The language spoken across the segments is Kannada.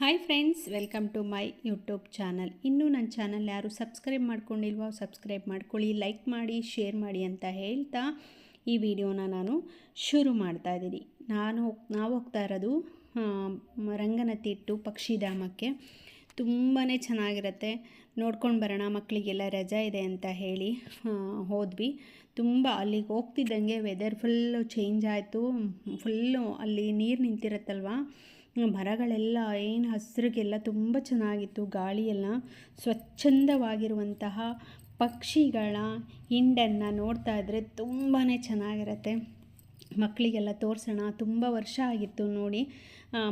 Hi friends welcome to my YouTube channel ಇನ್ನೂ ನನ್ನ ಚಾನಲ್ ಯಾರು ಸಬ್ಸ್ಕ್ರೈಬ್ ಮಾಡ್ಕೊಂಡಿಲ್ವೋ ಸಬ್ಸ್ಕ್ರೈಬ್ ಮಾಡ್ಕೊಳ್ಳಿ ಲೈಕ್ ಮಾಡಿ ಶೇರ್ ಮಾಡಿ ಅಂತ ಹೇಳ್ತಾ ಈ ವಿಡಿಯೋನ ನಾನು ಶುರು ಮಾಡ್ತಾ ಇದ್ದೀನಿ. ನಾನು ನಾವು ಹೋಗ್ತಾ ಇರೋದು ರಂಗನತಿಟ್ಟು ಪಕ್ಷಿಧಾಮಕ್ಕೆ. ತುಂಬಾ ಚೆನ್ನಾಗಿರುತ್ತೆ. ನೋಡ್ಕೊಂಡು ಬರೋಣ ಮಕ್ಕಳಿಗೆಲ್ಲ ರಜಾ ಇದೆ ಅಂತ ಹೇಳಿ ಹೋದ್ವಿ. ತುಂಬ ಅಲ್ಲಿಗೆ ಹೋಗ್ತಿದ್ದಂಗೆ ವೆದರ್ ಫುಲ್ಲು ಚೇಂಜ್ ಆಯಿತು. ಫುಲ್ಲು ಅಲ್ಲಿ ನೀರು ನಿಂತಿರುತ್ತಲ್ವ? ಮರಗಳೆಲ್ಲ, ಏನು ಹಸಿರಿಗೆಲ್ಲ ತುಂಬ ಚೆನ್ನಾಗಿತ್ತು. ಗಾಳಿಯೆಲ್ಲ ಸ್ವಚ್ಛಂದವಾಗಿರುವಂತಹ ಪಕ್ಷಿಗಳ ಹಿಂಡನ್ನು ನೋಡ್ತಾ ಇದ್ದರೆ ತುಂಬಾ ಚೆನ್ನಾಗಿರುತ್ತೆ. ಮಕ್ಕಳಿಗೆಲ್ಲ ತೋರಿಸೋಣ, ತುಂಬ ವರ್ಷ ಆಗಿತ್ತು ನೋಡಿ.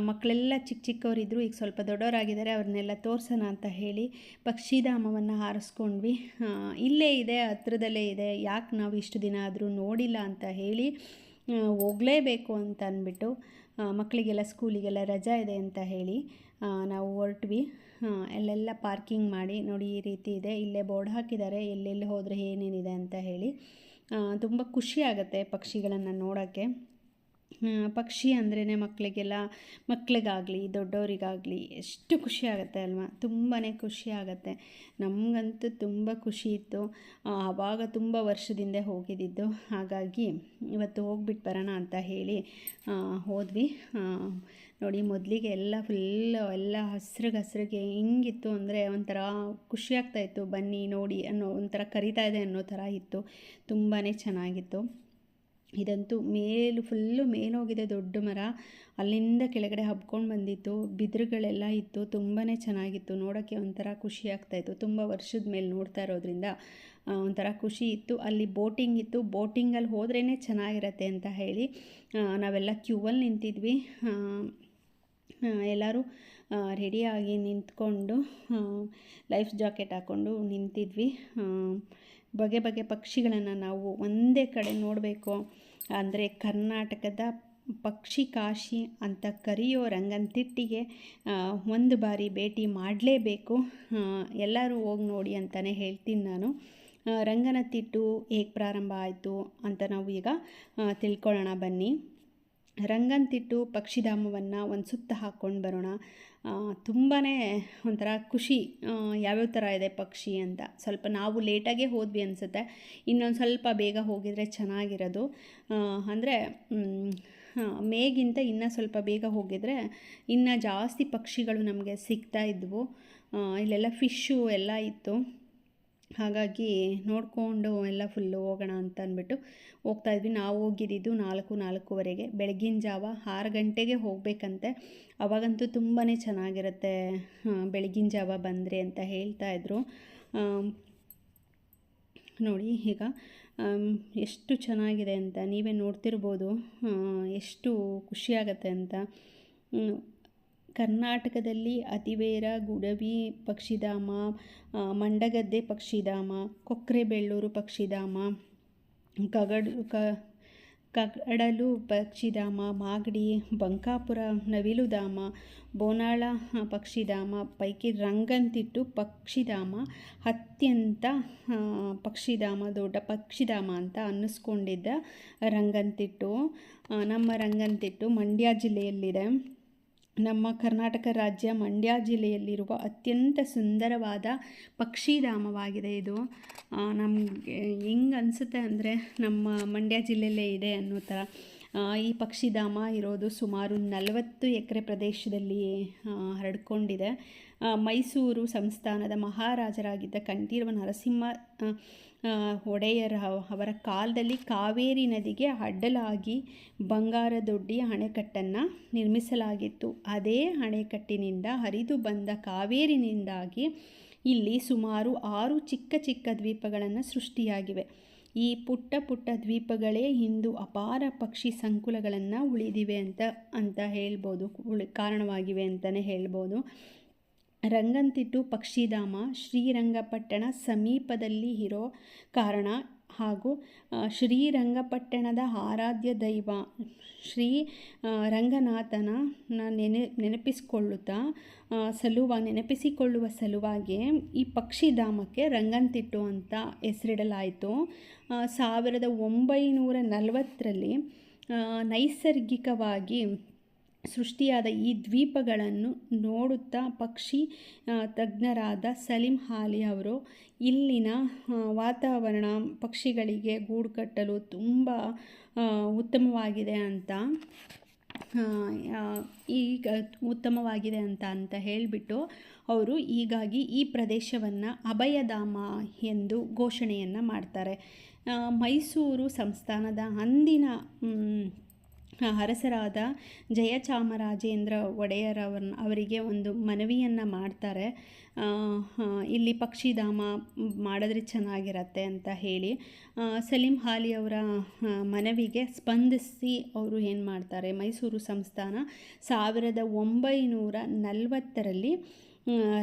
ಮಕ್ಕಳೆಲ್ಲ ಚಿಕ್ಕ ಚಿಕ್ಕವರಿದ್ದರು ಈಗ ಸ್ವಲ್ಪ ದೊಡ್ಡವರಾಗಿದ್ದಾರೆ, ಅವ್ರನ್ನೆಲ್ಲ ತೋರಿಸೋಣ ಅಂತ ಹೇಳಿ ಪಕ್ಷಿಧಾಮವನ್ನು ಹಾರಿಸ್ಕೊಂಡ್ವಿ. ಇಲ್ಲೇ ಇದೆ, ಹತ್ರದಲ್ಲೇ ಇದೆ, ಯಾಕೆ ನಾವು ಇಷ್ಟು ದಿನ ಆದರೂ ನೋಡಿಲ್ಲ ಅಂತ ಹೇಳಿ ಹೋಗಲೇಬೇಕು ಅಂತ ಅಂದ್ಬಿಟ್ಟು ಮಕ್ಕಳಿಗೆಲ್ಲ ಸ್ಕೂಲಿಗೆಲ್ಲ ರಜಾ ಇದೆ ಅಂತ ಹೇಳಿ ನಾವು ಹೊರಟ್ವಿ. ಅಲ್ಲೆಲ್ಲ ಪಾರ್ಕಿಂಗ್ ಮಾಡಿ, ನೋಡಿ ಈ ರೀತಿ ಇದೆ, ಇಲ್ಲೇ ಬೋರ್ಡ್ ಹಾಕಿದ್ದಾರೆ, ಎಲ್ಲೆಲ್ಲಿ ಹೋದರೆ ಏನೇನಿದೆ ಅಂತ ಹೇಳಿ. ತುಂಬ ಖುಷಿ ಪಕ್ಷಿಗಳನ್ನು ನೋಡೋಕ್ಕೆ. ಪಕ್ಷಿ ಅಂದ್ರೇ ಮಕ್ಕಳಿಗೆಲ್ಲ ಮಕ್ಕಳಿಗಾಗಲಿ ದೊಡ್ಡವರಿಗಾಗಲಿ ಎಷ್ಟು ಖುಷಿ ಆಗುತ್ತೆ ಅಲ್ವಾ? ತುಂಬಾ ಖುಷಿ ಆಗುತ್ತೆ. ನಮಗಂತೂ ತುಂಬ ಖುಷಿ ಇತ್ತು. ಆವಾಗ ತುಂಬ ವರ್ಷದಿಂದ ಹೋಗಿದ್ದಿದ್ದು ಹಾಗಾಗಿ ಇವತ್ತು ಹೋಗ್ಬಿಟ್ಟು ಬರೋಣ ಅಂತ ಹೇಳಿ ಹೋದ್ವಿ. ನೋಡಿ ಮೊದಲಿಗೆ ಎಲ್ಲ ಫುಲ್ ಎಲ್ಲ ಹಸ್ರಿಗೆ ಹಸ್ರಿಗೆ ಹೆಂಗಿತ್ತು ಅಂದರೆ ಒಂಥರ ಖುಷಿ ಆಗ್ತಾಯಿತ್ತು ಬನ್ನಿ, ನೋಡಿ ಅನ್ನೋ ಒಂಥರ ಕರಿತಾ ಇದೆ ಅನ್ನೋ ಥರ ಇತ್ತು. ತುಂಬಾ ಚೆನ್ನಾಗಿತ್ತು. ಇದಂತೂ ಮೇಲು ಫುಲ್ಲು ಮೇಲೋಗಿದೆ ದೊಡ್ಡ ಮರ. ಅಲ್ಲಿಂದ ಕೆಳಗಡೆ ಹಬ್ಕೊಂಡು ಬಂದಿತ್ತು. ಬಿದಿರುಗಳೆಲ್ಲ ಇತ್ತು. ತುಂಬಾ ಚೆನ್ನಾಗಿತ್ತು. ನೋಡೋಕ್ಕೆ ಒಂಥರ ಖುಷಿ ಆಗ್ತಾಯಿತ್ತು ತುಂಬ ವರ್ಷದ ಮೇಲೆ ನೋಡ್ತಾ ಇರೋದ್ರಿಂದ ಒಂಥರ ಖುಷಿ ಇತ್ತು. ಅಲ್ಲಿ ಬೋಟಿಂಗ್ ಇತ್ತು. ಬೋಟಿಂಗಲ್ಲಿ ಹೋದ್ರೇ ಚೆನ್ನಾಗಿರತ್ತೆ ಅಂತ ಹೇಳಿ ನಾವೆಲ್ಲ ಕ್ಯೂವಲ್ಲಿ ನಿಂತಿದ್ವಿ. ಎಲ್ಲರೂ ರೆಡಿಯಾಗಿ ನಿಂತ್ಕೊಂಡು ಲೈಫ್ ಜಾಕೆಟ್ ಹಾಕ್ಕೊಂಡು ನಿಂತಿದ್ವಿ. ಬಗೆ ಬಗೆ ಪಕ್ಷಿಗಳನ್ನು ನಾವು ಒಂದೇ ಕಡೆ ನೋಡಬೇಕು. ಅಂದರೆ ಕರ್ನಾಟಕದ ಪಕ್ಷಿ ಕಾಶಿ ಅಂತ ಕರೆಯೋ ರಂಗನತಿಟ್ಟಿಗೆ ಒಂದು ಬಾರಿ ಭೇಟಿ ಮಾಡಲೇಬೇಕು. ಎಲ್ಲರೂ ಹೋಗಿ ನೋಡಿ ಅಂತಲೇ ಹೇಳ್ತೀನಿ ನಾನು. ರಂಗನತಿಟ್ಟು ಹೇಗೆ ಪ್ರಾರಂಭ ಆಯಿತು ಅಂತ ನಾವು ಈಗ ತಿಳ್ಕೊಳ್ಳೋಣ ಬನ್ನಿ. ರಂಗನತಿಟ್ಟು ಪಕ್ಷಿಧಾಮವನ್ನು ಒಂದು ಸುತ್ತ ಹಾಕ್ಕೊಂಡು ಬರೋಣ. ತುಂಬಾ ಒಂಥರ ಖುಷಿ ಯಾವ್ಯಾವ ಥರ ಇದೆ ಪಕ್ಷಿ ಅಂತ. ಸ್ವಲ್ಪ ನಾವು ಲೇಟಾಗೇ ಹೋದ್ವಿ ಅನಿಸುತ್ತೆ. ಇನ್ನೊಂದು ಸ್ವಲ್ಪ ಬೇಗ ಹೋಗಿದರೆ ಚೆನ್ನಾಗಿರೋದು. ಅಂದರೆ ಮೇಗಿಂತ ಇನ್ನೂ ಸ್ವಲ್ಪ ಬೇಗ ಹೋಗಿದರೆ ಇನ್ನೂ ಜಾಸ್ತಿ ಪಕ್ಷಿಗಳು ನಮಗೆ ಸಿಗ್ತಾ ಇದ್ವು. ಇಲ್ಲೆಲ್ಲ ಫಿಶ್ಶು ಎಲ್ಲ ಇತ್ತು. ಹಾಗಾಗಿ ನೋಡಿಕೊಂಡು ಎಲ್ಲ ಫುಲ್ಲು ಹೋಗೋಣ ಅಂತ ಅಂದ್ಬಿಟ್ಟು ಹೋಗ್ತಾ ಇದ್ವಿ. ನಾವು ಹೋಗಿದ್ದಿದ್ದು ನಾಲ್ಕು, ನಾಲ್ಕೂವರೆಗೆ. ಬೆಳಗಿನ ಜಾವ ಆರು ಗಂಟೆಗೆ ಹೋಗಬೇಕಂತೆ. ಅವಾಗಂತೂ ತುಂಬಾ ಚೆನ್ನಾಗಿರುತ್ತೆ ಬೆಳಗಿನ ಜಾವ ಬಂದರೆ ಅಂತ ಹೇಳ್ತಾ ಇದ್ರು. ನೋಡಿ ಈಗ ಎಷ್ಟು ಚೆನ್ನಾಗಿದೆ ಅಂತ ನೀವೇ ನೋಡ್ತಿರ್ಬೋದು. ಎಷ್ಟು ಖುಷಿಯಾಗತ್ತೆ ಅಂತ. ಕರ್ನಾಟಕದಲ್ಲಿ ಅತಿವೇರ, ಗುಡವಿ ಪಕ್ಷಿಧಾಮ ಮಂಡಗದ್ದೆ ಪಕ್ಷಿಧಾಮ, ಕೊಕ್ರೆಬೆಳ್ಳೂರು ಪಕ್ಷಿಧಾಮ, ಕಗಡು, ಕ ಕಗಡಲು ಪಕ್ಷಿಧಾಮ, ಮಾಗಡಿ, ಬಂಕಾಪುರ ನವಿಲುಧಾಮ, ಬೋನಾಳ ಪಕ್ಷಿಧಾಮ, ಪೈಕಿ ರಂಗಂತಿಟ್ಟು ಪಕ್ಷಿಧಾಮ, ಅತ್ಯಂತ ಪಕ್ಷಿಧಾಮ, ದೊಡ್ಡ ಪಕ್ಷಿಧಾಮ ಅಂತ ಅನ್ನಿಸ್ಕೊಂಡಿದ್ದ ರಂಗಂತಿಟ್ಟು. ನಮ್ಮ ರಂಗಂತಿಟ್ಟು ಮಂಡ್ಯ ಜಿಲ್ಲೆಯಲ್ಲಿದೆ. ನಮ್ಮ ಕರ್ನಾಟಕ ರಾಜ್ಯ ಮಂಡ್ಯ ಜಿಲ್ಲೆಯಲ್ಲಿರುವ ಅತ್ಯಂತ ಸುಂದರವಾದ ಪಕ್ಷಿಧಾಮವಾಗಿದೆ ಇದು. ನಮಗೆ ಹೆಂಗೆ ಅನಿಸುತ್ತೆ ಅಂದರೆ ನಮ್ಮ ಮಂಡ್ಯ ಜಿಲ್ಲೆಯಲ್ಲೇ ಇದೆ ಅನ್ನೋ ಥರ ಈ ಪಕ್ಷಿಧಾಮ ಇರೋದು ಸುಮಾರು ನಲವತ್ತು ಎಕರೆ ಪ್ರದೇಶದಲ್ಲಿ ಹರಡ್ಕೊಂಡಿದೆ. ಮೈಸೂರು ಸಂಸ್ಥಾನದ ಮಹಾರಾಜರಾಗಿದ್ದ ಕಂಠೀರವ ನರಸಿಂಹ ಒಡೆಯರ ಅವರ ಕಾಲದಲ್ಲಿ ಕಾವೇರಿ ನದಿಗೆ ಅಡ್ಡಲಾಗಿ ಬಂಗಾರದೊಡ್ಡಿ ಅಣೆಕಟ್ಟನ್ನು ನಿರ್ಮಿಸಲಾಗಿತ್ತು. ಅದೇ ಅಣೆಕಟ್ಟಿನಿಂದ ಹರಿದು ಬಂದ ಕಾವೇರಿನಿಂದಾಗಿ ಇಲ್ಲಿ ಸುಮಾರು ಆರು ಚಿಕ್ಕ ಚಿಕ್ಕ ದ್ವೀಪಗಳನ್ನು ಸೃಷ್ಟಿಯಾಗಿವೆ. ಈ ಪುಟ್ಟ ಪುಟ್ಟ ದ್ವೀಪಗಳೇ ಇಂದು ಅಪಾರ ಪಕ್ಷಿ ಸಂಕುಲಗಳನ್ನು ಉಳಿದಿವೆ ಅಂತ ಅಂತ ಹೇಳ್ಬೋದು. ಉಳಿ ಕಾರಣವಾಗಿವೆ ಅಂತಲೇ ಹೇಳ್ಬೋದು. ರಂಗಂತಿಟ್ಟು ಪಕ್ಷಿಧಾಮ ಶ್ರೀರಂಗಪಟ್ಟಣ ಸಮೀಪದಲ್ಲಿ ಇರೋ ಕಾರಣ ಹಾಗೂ ಶ್ರೀರಂಗಪಟ್ಟಣದ ಆರಾಧ್ಯ ದೈವ ಶ್ರೀ ರಂಗನಾಥನ ನೆನೆ, ನೆನಪಿಸಿಕೊಳ್ಳುತ್ತಾ ಸಲುವ, ನೆನಪಿಸಿಕೊಳ್ಳುವ ಸಲುವಾಗಿ ಈ ಪಕ್ಷಿಧಾಮಕ್ಕೆ ರಂಗಂತಿಟ್ಟು ಅಂತ ಹೆಸರಿಡಲಾಯಿತು. ಸಾವಿರದ ಒಂಬೈನೂರ ನಲವತ್ತರಲ್ಲಿ ನೈಸರ್ಗಿಕವಾಗಿ ಸೃಷ್ಟಿಯಾದ ಈ ದ್ವೀಪಗಳನ್ನು ನೋಡುತ್ತಾ ಪಕ್ಷಿ ತಜ್ಞರಾದ ಸಲೀಂ ಹಾಲಿ ಅವರು, ಇಲ್ಲಿನ ವಾತಾವರಣ ಪಕ್ಷಿಗಳಿಗೆ ಗೂಡು ಕಟ್ಟಲು ತುಂಬ ಉತ್ತಮವಾಗಿದೆ ಅಂತ ಈಗ ಉತ್ತಮವಾಗಿದೆ ಅಂತ ಅಂತ ಹೇಳಿಬಿಟ್ಟು ಅವರು ಹೀಗಾಗಿ ಈ ಪ್ರದೇಶವನ್ನು ಅಭಯಧಾಮ ಎಂದು ಘೋಷಣೆಯನ್ನು ಮಾಡ್ತಾರೆ. ಮೈಸೂರು ಸಂಸ್ಥಾನದ ಅಂದಿನ ಅರಸರಾದ ಜಯಚಾಮರಾಜೇಂದ್ರ ಒಡೆಯರವರನ್ನ ಅವರಿಗೆ ಒಂದು ಮನವಿಯನ್ನು ಮಾಡ್ತಾರೆ. ಇಲ್ಲಿ ಪಕ್ಷಿಧಾಮ ಮಾಡಿದ್ರೆ ಚೆನ್ನಾಗಿರತ್ತೆ ಅಂತ ಹೇಳಿ ಸಲೀಂ ಹಾಲಿ ಅವರ ಮನವಿಗೆ ಸ್ಪಂದಿಸಿ ಅವರು ಏನು ಮಾಡ್ತಾರೆ, ಮೈಸೂರು ಸಂಸ್ಥಾನ ಸಾವಿರದ ಒಂಬೈನೂರ ನಲವತ್ತರಲ್ಲಿ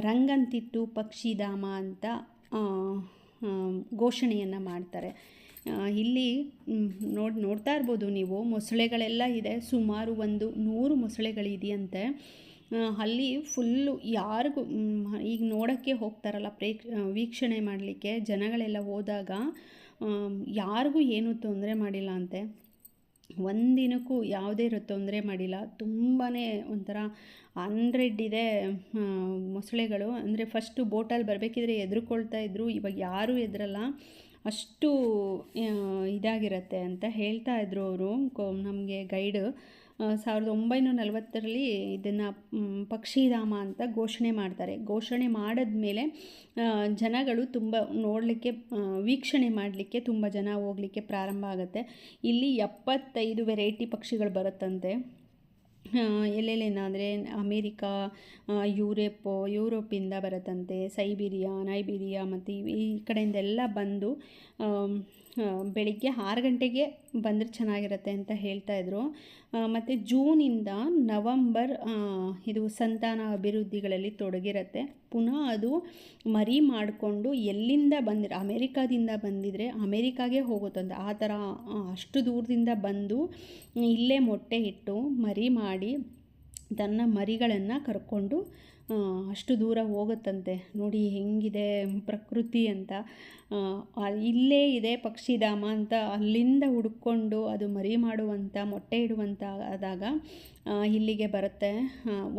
ರಂಗಂತಿಟ್ಟು ಪಕ್ಷಿಧಾಮ ಅಂತ ಘೋಷಣೆಯನ್ನು ಮಾಡ್ತಾರೆ. ಇಲ್ಲಿ ನೋಡಿ, ನೋಡ್ತಾ ಇರ್ಬೋದು ನೀವು, ಮೊಸಳೆಗಳೆಲ್ಲ ಇದೆ. ಸುಮಾರು ಒಂದು ನೂರು ಮೊಸಳೆಗಳಿದೆಯಂತೆ. ಅಲ್ಲಿ ಫುಲ್ಲು ಯಾರಿಗೂ ಈಗ ನೋಡೋಕ್ಕೆ ಹೋಗ್ತಾರಲ್ಲ ಪ್ರೇಕ್ಷ ವೀಕ್ಷಣೆ ಮಾಡಲಿಕ್ಕೆ, ಜನಗಳೆಲ್ಲ ಹೋದಾಗ ಯಾರಿಗೂ ಏನೂ ತೊಂದರೆ ಮಾಡಿಲ್ಲ ಅಂತೆ. ಒಂದಿನಕ್ಕೂ ಯಾವುದೇ ತೊಂದರೆ ಮಾಡಿಲ್ಲ. ತುಂಬಾ ಒಂಥರ ಹಂಡ್ರೆಡ್ ಇದೆ ಮೊಸಳೆಗಳು. ಅಂದರೆ ಫಸ್ಟು ಬೋಟಲ್ಲಿ ಬರಬೇಕಿದ್ರೆ ಎದುರುಕೊಳ್ತಾ ಇದ್ದರು ಇವಾಗ ಯಾರೂ ಎದುರಲ್ಲ. ಅಷ್ಟು ಇದಾಗಿರತ್ತೆ ಅಂತ ಹೇಳ್ತಾ ಇದ್ರು ಅವರು. ನಮಗೆ ಗೈಡ್ ಸಾವಿರದ ಒಂಬೈನೂರ ನಲವತ್ತರಲ್ಲಿ ಇದನ್ನು ಪಕ್ಷಿಧಾಮ ಅಂತ ಘೋಷಣೆ ಮಾಡ್ತಾರೆ. ಘೋಷಣೆ ಮಾಡಿದ್ಮೇಲೆ ಜನಗಳು ತುಂಬ ನೋಡಲಿಕ್ಕೆ ವೀಕ್ಷಣೆ ಮಾಡಲಿಕ್ಕೆ ತುಂಬ ಜನ ಹೋಗಲಿಕ್ಕೆ ಪ್ರಾರಂಭ ಆಗುತ್ತೆ. ಇಲ್ಲಿ ಎಪ್ಪತ್ತೈದು ವೆರೈಟಿ ಪಕ್ಷಿಗಳು ಬರುತ್ತಂತೆ. ಅಂದರೆ ಅಮೇರಿಕಾ ಯೂರೋಪ್ ಯುರೋಪು, ಯುರೋಪಿಂದ ಬರುತ್ತಂತೆ, ಸೈಬೀರಿಯಾ, ನೈಬೀರಿಯಾ ಮತ್ತು ಈ ಈ ಕಡೆಯಿಂದ ಎಲ್ಲ ಬಂದು ಬೆಳಿಗ್ಗೆ ಆರು ಗಂಟೆಗೆ ಬಂದರೆ ಚೆನ್ನಾಗಿರುತ್ತೆ ಅಂತ ಹೇಳ್ತಾಯಿದ್ರು ಮತ್ತು ಜೂನಿಂದ ನವಂಬರ್ ಇದು ಸಂತಾನ ಅಭಿವೃದ್ಧಿಗಳಲ್ಲಿ ತೊಡಗಿರುತ್ತೆ. ಪುನಃ ಅದು ಮರಿ ಮಾಡಿಕೊಂಡು ಎಲ್ಲಿಂದ ಬಂದಿರೋ, ಅಮೇರಿಕಾದಿಂದ ಬಂದಿದ್ರೆ ಅಮೇರಿಕಾಗೆ ಹೋಗುತ್ತಂತೆ. ಆ ಥರ ಅಷ್ಟು ದೂರದಿಂದ ಬಂದು ಇಲ್ಲೇ ಮೊಟ್ಟೆ ಇಟ್ಟು ಮರಿ ಮಾಡಿ ತನ್ನ ಮರಿಗಳನ್ನು ಕರ್ಕೊಂಡು ಅಷ್ಟು ದೂರ ಹೋಗುತ್ತಂತೆ. ನೋಡಿ ಹೆಂಗಿದೆ ಪ್ರಕೃತಿ ಅಂತ. ಇಲ್ಲೇ ಇದೆ ಪಕ್ಷಿಧಾಮ ಅಂತ ಅಲ್ಲಿಂದ ಹುಡುಕೊಂಡು ಅದು ಮರಿ ಮಾಡುವಂಥ ಮೊಟ್ಟೆ ಇಡುವಂಥ ಆದಾಗ ಇಲ್ಲಿಗೆ ಬರುತ್ತೆ.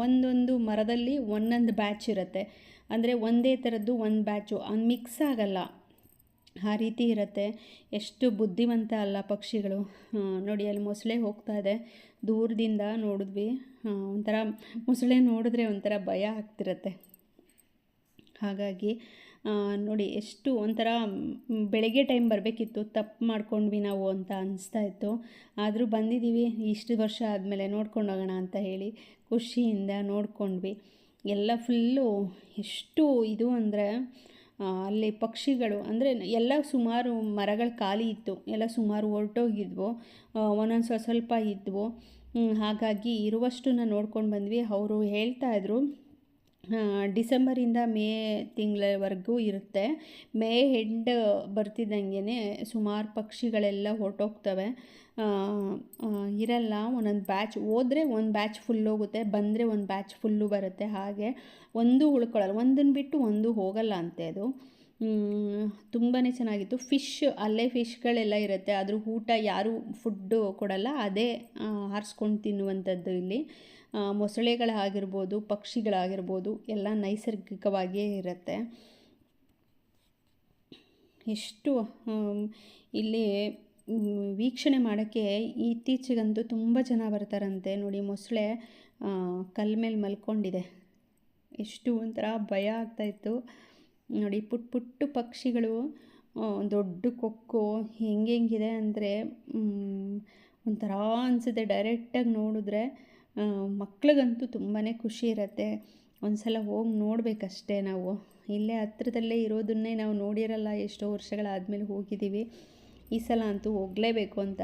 ಒಂದೊಂದು ಮರದಲ್ಲಿ ಒಂದೊಂದು ಬ್ಯಾಚ್ ಇರುತ್ತೆ. ಅಂದರೆ ಒಂದೇ ಥರದ್ದು ಒಂದು ಬ್ಯಾಚು. ಮಿಕ್ಸ್ ಆಗಲ್ಲ. ಆ ರೀತಿ ಇರುತ್ತೆ. ಎಷ್ಟು ಬುದ್ಧಿವಂತ ಅಲ್ಲ ಪಕ್ಷಿಗಳು. ನೋಡಿ ಅಲ್ಲಿ ಮೊಸಳೆ ಹೋಗ್ತಾ ಇದೆ. ದೂರದಿಂದ ನೋಡಿದ್ವಿ. ಒಂಥರ ಮೊಸಳೆ ನೋಡಿದ್ರೆ ಒಂಥರ ಭಯ ಆಗ್ತಿರತ್ತೆ. ಹಾಗಾಗಿ ನೋಡಿ, ಎಷ್ಟು ಒಂಥರ ಬೆಳಗ್ಗೆ ಟೈಮ್ ಬರಬೇಕಿತ್ತು, ತಪ್ಪು ಮಾಡ್ಕೊಂಡ್ವಿ ನಾವು ಅಂತ ಅನಿಸ್ತಾ ಇತ್ತು. ಆದರೂ ಬಂದಿದ್ದೀವಿ, ಇಷ್ಟು ವರ್ಷ ಆದಮೇಲೆ ನೋಡ್ಕೊಂಡು ಹೋಗೋಣ ಅಂತ ಹೇಳಿ ಖುಷಿಯಿಂದ ನೋಡ್ಕೊಂಡ್ವಿ. ಎಲ್ಲ ಫುಲ್ಲು ಎಷ್ಟು ಇದು ಅಂದರೆ ಅಲ್ಲಿ ಪಕ್ಷಿಗಳು ಅಂದರೆ ಎಲ್ಲ ಸುಮಾರು ಮರಗಳು ಖಾಲಿ ಇತ್ತು ಎಲ್ಲ ಸುಮಾರು ಹೊರಟೋಗಿದ್ವು ಒಂದೊಂದು ಸ್ವಲ್ಪ ಸ್ವಲ್ಪ ಇದ್ವು. ಹಾಗಾಗಿ ಇರುವಷ್ಟನ್ನ ನೋಡ್ಕೊಂಡು ಬಂದ್ವಿ. ಅವರು ಹೇಳ್ತಾ ಆ, ಡಿಸೆಂಬರಿಂದ ಮೇ ತಿಂಗಳವರೆಗೂ ಇರುತ್ತೆ. ಮೇ ಹೆಂಡ್ ಬರ್ತಿದ್ದಂಗೆ ಸುಮಾರು ಪಕ್ಷಿಗಳೆಲ್ಲ ಹೊರಟೋಗ್ತವೆ. ಇರಲ್ಲ. ಒಂದೊಂದು ಬ್ಯಾಚ್ ಹೋದರೆ ಒಂದು ಬ್ಯಾಚ್ ಫುಲ್ ಹೋಗುತ್ತೆ, ಬಂದರೆ ಒಂದು ಬ್ಯಾಚ್ ಫುಲ್ಲು ಬರುತ್ತೆ. ಹಾಗೆ ಒಂದು ಉಳ್ಕೊಳ್ಳಲ್ಲ ಒಂದನ್ನು ಬಿಟ್ಟು ಒಂದು ಹೋಗಲ್ಲ ಅಂತೆ ಅದು. ತುಂಬಾ ಚೆನ್ನಾಗಿತ್ತು. ಫಿಶ್ ಅಲ್ಲೇ ಫಿಶ್ಗಳೆಲ್ಲ ಇರುತ್ತೆ. ಅದ್ರ ಊಟ ಯಾರೂ ಫುಡ್ಡು ಕೊಡಲ್ಲ, ಅದೇ ಆರಿಸ್ಕೊಂಡು ತಿನ್ನುವಂಥದ್ದು ಇಲ್ಲಿ. ಮೊಸಳೆಗಳಾಗಿರ್ಬೋದು, ಪಕ್ಷಿಗಳಾಗಿರ್ಬೋದು, ಎಲ್ಲ ನೈಸರ್ಗಿಕವಾಗಿಯೇ ಇರುತ್ತೆ. ಎಷ್ಟು ಇಲ್ಲಿ ವೀಕ್ಷಣೆ ಮಾಡೋಕ್ಕೆ ಇತ್ತೀಚೆಗಂತೂ ತುಂಬ ಜನ ಬರ್ತಾರಂತೆ. ನೋಡಿ ಮೊಸಳೆ ಆ, ಕಲ್ ಮೇಲೆ ಮಲ್ಕೊಂಡಿದೆ. ಎಷ್ಟು ಒಂಥರ ಭಯ ಆಗ್ತಾಯಿತ್ತು ನೋಡಿ ಪುಟ್ಟ ಪುಟ್ಟ ಪಕ್ಷಿಗಳು ದೊಡ್ಡ ಕೊಕ್ಕು ಹೆಂಗೆ ಹೆಂಗಿದೆ ಅಂದರೆ ಒಂಥರ ಅನಿಸುತ್ತೆ. ಡೈರೆಕ್ಟಾಗಿ ನೋಡಿದ್ರೆ ಮಕ್ಳಿಗಂತೂ ತುಂಬಾ ಖುಷಿ ಇರುತ್ತೆ. ಒಂದು ಸಲ ಹೋಗಿ ನೋಡಬೇಕಷ್ಟೇ ನಾವು. ಇಲ್ಲೇ ಹತ್ರದಲ್ಲೇ ಇರೋದನ್ನೇ ನಾವು ನೋಡಿರಲ್ಲ. ಎಷ್ಟೋ ವರ್ಷಗಳಾದಮೇಲೆ ಹೋಗಿದ್ದೀವಿ. ಈ ಸಲ ಅಂತೂ ಹೋಗಲೇಬೇಕು ಅಂತ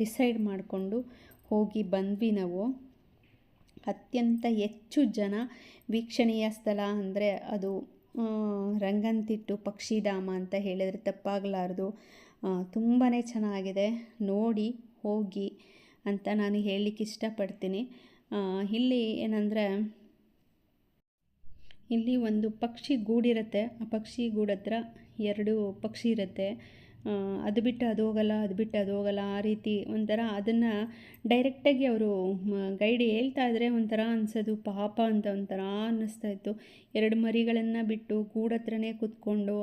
ಡಿಸೈಡ್ ಮಾಡಿಕೊಂಡು ಹೋಗಿ ಬಂದ್ವಿ ನಾವು. ಅತ್ಯಂತ ಹೆಚ್ಚು ಜನ ವೀಕ್ಷಣೀಯ ಸ್ಥಳ ಅಂದರೆ ಅದು ರಂಗಂತಿಟ್ಟು ಪಕ್ಷಿಧಾಮ ಅಂತ ಹೇಳಿದರೆ ತಪ್ಪಾಗಲಾರ್ದು. ತುಂಬಾ ಚೆನ್ನಾಗಿದೆ. ನೋಡಿ, ಹೋಗಿ ಅಂತ ನಾನು ಹೇಳಲಿಕ್ಕೆ ಇಷ್ಟಪಡ್ತೀನಿ. ಇಲ್ಲಿ ಏನಂದರೆ, ಇಲ್ಲಿ ಒಂದು ಪಕ್ಷಿ ಗೂಡಿರುತ್ತೆ ಆ ಪಕ್ಷಿ ಗೂಡತ್ರ ಎರಡು ಪಕ್ಷಿ ಇರುತ್ತೆ. ಅದು ಬಿಟ್ಟು ಅದು ಹೋಗಲ್ಲ, ಅದು ಬಿಟ್ಟು ಅದು ಹೋಗಲ್ಲ, ಆ ರೀತಿ ಒಂಥರ ಅದನ್ನು ಡೈರೆಕ್ಟಾಗಿ ಅವರು ಗೈಡ್ ಹೇಳ್ತಾ ಇದ್ರೆ ಒಂಥರ ಅನಿಸೋದು, ಪಾಪ ಅಂತ ಒಂಥರ ಅನ್ನಿಸ್ತಾ ಇತ್ತು. ಎರಡು ಮರಿಗಳನ್ನು ಬಿಟ್ಟು ಗೂಡತ್ರನೇ ಕೂತ್ಕೊಂಡು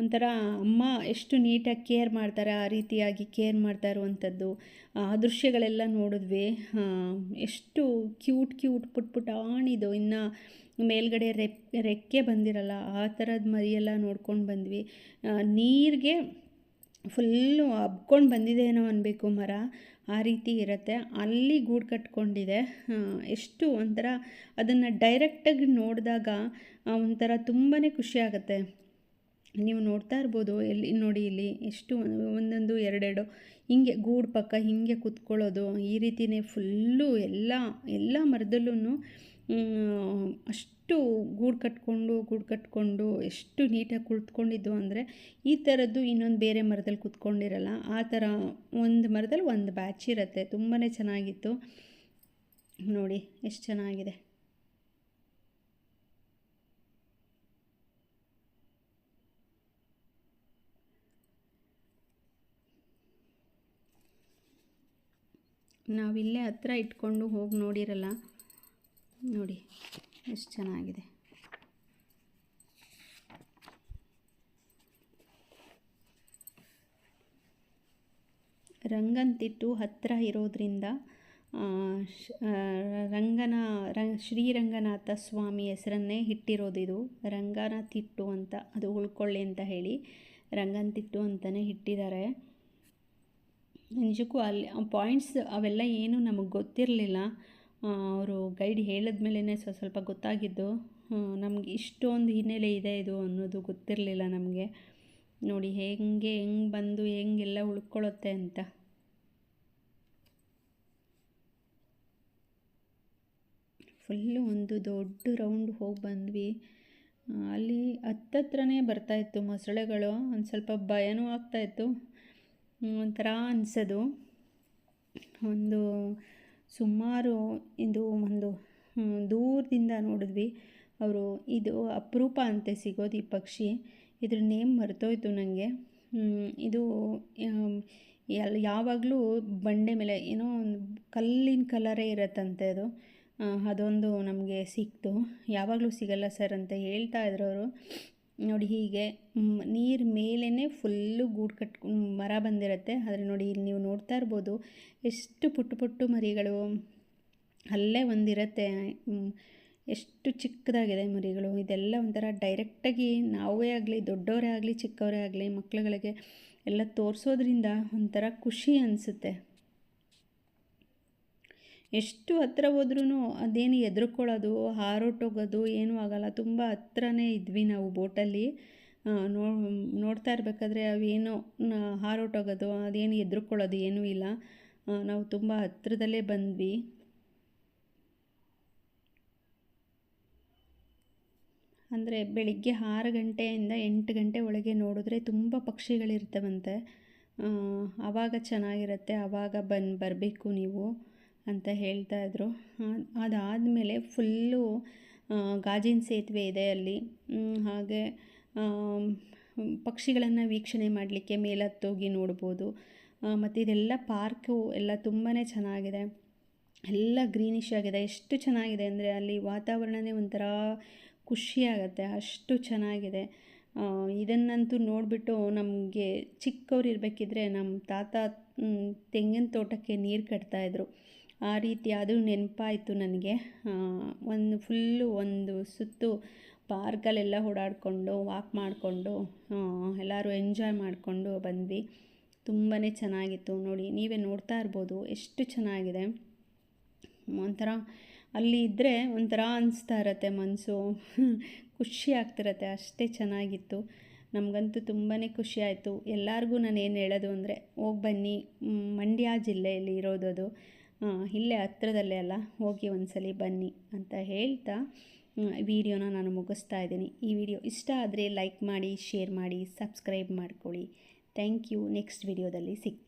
ಒಂಥರ ಅಮ್ಮ ಎಷ್ಟು ನೀಟಾಗಿ ಕೇರ್ ಮಾಡ್ತಾರೆ, ಆ ರೀತಿಯಾಗಿ ಕೇರ್ ಮಾಡ್ತಾ ಇರುವಂಥದ್ದು, ಆ ದೃಶ್ಯಗಳೆಲ್ಲ ನೋಡಿದ್ವಿ. ಎಷ್ಟು ಕ್ಯೂಟ್ ಕ್ಯೂಟ್ ಪುಟ್ ಪುಟಾಣಿದು. ಇನ್ನು ಮೇಲ್ಗಡೆ ರೆಕ್ ರೆಕ್ಕೆ ಬಂದಿರಲ್ಲ, ಆ ಥರದ ಮರಿಯೆಲ್ಲ ನೋಡ್ಕೊಂಡು ಬಂದ್ವಿ. ನೀರಿಗೆ ಫುಲ್ಲು ಹಬ್ಕೊಂಡು ಬಂದಿದೆನೋ ಅನ್ನಬೇಕು ಮರ. ಆ ರೀತಿ ಇರುತ್ತೆ. ಅಲ್ಲಿ ಗೂಡು ಕಟ್ಕೊಂಡಿದೆ. ಎಷ್ಟು ಒಂಥರ ಅದನ್ನು ಡೈರೆಕ್ಟಾಗಿ ನೋಡಿದಾಗ ಒಂಥರ ತುಂಬಾ ಖುಷಿ ಆಗುತ್ತೆ. ನೀವು ನೋಡ್ತಾ ಇರ್ಬೋದು, ಎಲ್ಲಿ, ನೋಡಿ ಇಲ್ಲಿ ಎಷ್ಟು ಒಂದೊಂದು, ಎರಡೆರಡು, ಹಿಂಗೆ ಗೂಡು ಪಕ್ಕ ಹಿಂಗೆ ಕುತ್ಕೊಳ್ಳೋದು, ಈ ರೀತಿಯೇ ಫುಲ್ಲು ಎಲ್ಲ ಎಲ್ಲ ಮರದಲ್ಲೂ ಅಷ್ಟು ಗೂಡು ಕಟ್ಕೊಂಡು ಗೂಡು ಕಟ್ಕೊಂಡು, ಎಷ್ಟು ನೀಟಾಗಿ ಕುಳಿತ್ಕೊಂಡಿದ್ದು ಅಂದರೆ ಈ ಥರದ್ದು ಇನ್ನೊಂದು ಬೇರೆ ಮರದಲ್ಲಿ ಕುತ್ಕೊಂಡಿರಲ್ಲ, ಆ ಥರ ಒಂದು ಮರದಲ್ಲಿ ಒಂದು ಬ್ಯಾಚ್ ಇರುತ್ತೆ. ತುಂಬಾ ಚೆನ್ನಾಗಿತ್ತು. ನೋಡಿ, ಎಷ್ಟು ಚೆನ್ನಾಗಿದೆ. ನಾವಿಲ್ಲೇ ಹತ್ರ ಇಟ್ಕೊಂಡು ಹೋಗಿ ನೋಡಿರಲ್ಲ ನೋಡಿ, ಎಷ್ಟು ಚೆನ್ನಾಗಿದೆ. ರಂಗಂತಿಟ್ಟು ಹತ್ತಿರ ಇರೋದ್ರಿಂದ ರಂಗನ ರಂಗ ಶ್ರೀರಂಗನಾಥ ಸ್ವಾಮಿ ಹೆಸರನ್ನೇ ಇಟ್ಟಿರೋದಿದು ರಂಗನತಿಟ್ಟು ಅಂತ, ಅದು ಉಳ್ಕೊಳ್ಳಿ ಅಂತ ಹೇಳಿ ರಂಗನತಿಟ್ಟು ಅಂತಲೇ ಇಟ್ಟಿದ್ದಾರೆ ನಿಜಕ್ಕೂ ಅಲ್ಲಿ ಪಾಯಿಂಟ್ಸ್ ಅವೆಲ್ಲ ಏನು ನಮಗೆ ಗೊತ್ತಿರಲಿಲ್ಲ. ಅವರು ಗೈಡ್ ಹೇಳಿದ್ಮೇಲೆ ಸ್ವಲ್ಪ ಸ್ವಲ್ಪ ಗೊತ್ತಾಗಿದ್ದು ನಮಗೆ ಇಷ್ಟೊಂದು ಹಿನ್ನೆಲೆ ಇದೆ ಇದು ಅನ್ನೋದು ಗೊತ್ತಿರಲಿಲ್ಲ ನಮಗೆ. ನೋಡಿ, ಹೇಗೆ, ಹೆಂಗೆ ಬಂದು, ಹೆಂಗೆಲ್ಲ ಉಳ್ಕೊಳ್ಳುತ್ತೆ ಅಂತ. ಫುಲ್ಲು ಒಂದು ದೊಡ್ಡ ರೌಂಡ್ ಹೋಗಿ ಬಂದ್ವಿ. ಅಲ್ಲಿ ಹತ್ತತ್ರನೇ ಬರ್ತಾಯಿತ್ತು ಮೊಸಳೆಗಳು. ಒಂದು ಸ್ವಲ್ಪ ಭಯನೂ ಆಗ್ತಾಯಿತ್ತು ಒಂಥರ ಅನಿಸೋದು. ಒಂದು ಸುಮಾರು ಇದು ಒಂದು ದೂರದಿಂದ ನೋಡಿದ್ವಿ. ಅವರು ಇದು ಅಪರೂಪ ಅಂತೆ ಸಿಗೋದು ಈ ಪಕ್ಷಿ. ಇದ್ರ ನೇಮ್ ಮರೆತೋಯ್ತು ನನಗೆ ಇದು ಯಾವಾಗಲೂ ಬಂಡೆ ಮೇಲೆ, ಏನೋ ಒಂದು ಕಲ್ಲಿನ ಕಲರೇ ಇರತ್ತಂತೆ ಅದು. ಅದೊಂದು ನಮಗೆ ಸಿಕ್ತು. ಯಾವಾಗಲೂ ಸಿಗಲ್ಲ ಸರ್ ಅಂತ ಹೇಳ್ತಾ ಇದ್ರು ಅವರು. ನೋಡಿ ಹೀಗೆ ನೀರು ಮೇಲೇ ಫುಲ್ಲು ಗೂಡು ಕಟ್ ಮರ ಬಂದಿರುತ್ತೆ. ಆದರೆ ನೋಡಿ ಇಲ್ಲಿ ನೀವು ನೋಡ್ತಾ ಇರ್ಬೋದು, ಎಷ್ಟು ಪುಟ್ಟು ಪುಟ್ಟು ಮರಿಗಳು, ಅಲ್ಲೇ ಒಂದಿರುತ್ತೆ. ಎಷ್ಟು ಚಿಕ್ಕದಾಗಿದೆ ಮರಿಗಳು. ಇದೆಲ್ಲ ಒಂಥರ ಡೈರೆಕ್ಟಾಗಿ ನಾವೇ ಆಗಲಿ, ದೊಡ್ಡವರೇ ಆಗಲಿ, ಚಿಕ್ಕವರೇ ಆಗಲಿ ಮಕ್ಕಳುಗಳಿಗೆ ಎಲ್ಲ ತೋರಿಸೋದ್ರಿಂದ ಒಂಥರ ಖುಷಿ ಅನಿಸುತ್ತೆ. ಎಷ್ಟು ಹತ್ತಿರ ಹೋದ್ರೂ ಅದೇನು ಹೆದ್ರುಕೊಳ್ಳೋದು ಹಾರೋಟೋಗೋದು ಏನೂ ಆಗಲ್ಲ. ತುಂಬ ಹತ್ರನೇ ಇದ್ವಿ ನಾವು ಬೋಟಲ್ಲಿ. ನೋ, ನೋಡ್ತಾ ಇರಬೇಕಾದ್ರೆ ಅವೇನೋ ಹಾರೋಟೋಗೋದು, ಅದೇನು ಹೆದ್ರುಕೊಳ್ಳೋದು ಏನೂ ಇಲ್ಲ. ನಾವು ತುಂಬ ಹತ್ರದಲ್ಲೇ ಬಂದ್ವಿ. ಅಂದರೆ ಬೆಳಿಗ್ಗೆ ಆರು ಗಂಟೆಯಿಂದ ಎಂಟು ಗಂಟೆ ಒಳಗೆ ನೋಡಿದ್ರೆ ತುಂಬ ಪಕ್ಷಿಗಳಿರ್ತವಂತೆ. ಆವಾಗ ಚೆನ್ನಾಗಿರುತ್ತೆ, ಆವಾಗ ಬಂದು ಬರಬೇಕು ನೀವು. ಅಂತ ಹೇಳ್ತಾಯಿದ್ರು ಅದಾದಮೇಲೆ ಫುಲ್ಲು ಗಾಜಿನ ಸೇತುವೆ ಇದೆ ಅಲ್ಲಿ. ಹಾಗೆ ಪಕ್ಷಿಗಳನ್ನು ವೀಕ್ಷಣೆ ಮಾಡಲಿಕ್ಕೆ ಮೇಲತ್ತೋಗಿ ನೋಡ್ಬೋದು. ಮತ್ತು ಇದೆಲ್ಲ ಪಾರ್ಕು ಎಲ್ಲ ತುಂಬಾ ಚೆನ್ನಾಗಿದೆ. ಎಲ್ಲ ಗ್ರೀನಿಶ್ ಆಗಿದೆ. ಎಷ್ಟು ಚೆನ್ನಾಗಿದೆ ಅಂದರೆ ಅಲ್ಲಿ ವಾತಾವರಣವೇ ಒಂಥರ ಖುಷಿಯಾಗತ್ತೆ ಅಷ್ಟು ಚೆನ್ನಾಗಿದೆ. ಇದನ್ನಂತೂ ನೋಡಿಬಿಟ್ಟು ನಮಗೆ ಚಿಕ್ಕವ್ರು ಇರಬೇಕಿದ್ರೆ ನಮ್ಮ ತಾತ ತೆಂಗಿನ ತೋಟಕ್ಕೆ ನೀರು ಕಟ್ತಾಯಿದ್ರು ಆ ರೀತಿ ಅದು ನೆನಪಾಯಿತು ನನಗೆ. ಒಂದು ಫುಲ್ಲು ಒಂದು ಸುತ್ತು ಪಾರ್ಕಲ್ಲೆಲ್ಲ ಓಡಾಡಿಕೊಂಡು ವಾಕ್ ಮಾಡಿಕೊಂಡು ಎಲ್ಲರೂ ಎಂಜಾಯ್ ಮಾಡಿಕೊಂಡು ಬಂದ್ವಿ. ತುಂಬಾ ಚೆನ್ನಾಗಿತ್ತು ನೋಡಿ. ನೀವೇ ನೋಡ್ತಾ ಇರ್ಬೋದು ಎಷ್ಟು ಚೆನ್ನಾಗಿದೆ. ಒಂಥರ ಅಲ್ಲಿ ಇದ್ದರೆ ಒಂಥರ ಅನಿಸ್ತಾ ಇರತ್ತೆ ಮನಸ್ಸು ಖುಷಿ ಆಗ್ತಿರತ್ತೆ, ಅಷ್ಟೇ ಚೆನ್ನಾಗಿತ್ತು. ನಮಗಂತೂ ತುಂಬಾ ಖುಷಿಯಾಯಿತು ಎಲ್ಲರಿಗೂ ನಾನು ಏನು ಹೇಳೋದು ಅಂದರೆ, ಹೋಗಿ ಬನ್ನಿ. ಮಂಡ್ಯ ಜಿಲ್ಲೆಯಲ್ಲಿ ಇರೋದದು. ಇಲ್ಲೇ ಹತ್ರದಲ್ಲೇ ಅಲ್ಲ, ಹೋಗಿ ಒಂದ್ಸಲಿ ಬನ್ನಿ ಅಂತ ಹೇಳ್ತಾ ವಿಡಿಯೋನ ನಾನು ಮುಗಿಸ್ತಾ ಇದ್ದೀನಿ. ಈ ವಿಡಿಯೋ ಇಷ್ಟ ಆದರೆ ಲೈಕ್ ಮಾಡಿ ಶೇರ್ ಮಾಡಿ ಸಬ್ಸ್ಕ್ರೈಬ್ ಮಾಡ್ಕೊಳ್ಳಿ. ಥ್ಯಾಂಕ್ ಯು ನೆಕ್ಸ್ಟ್ ವಿಡಿಯೋದಲ್ಲಿ ಸಿಗ್ತೀನಿ.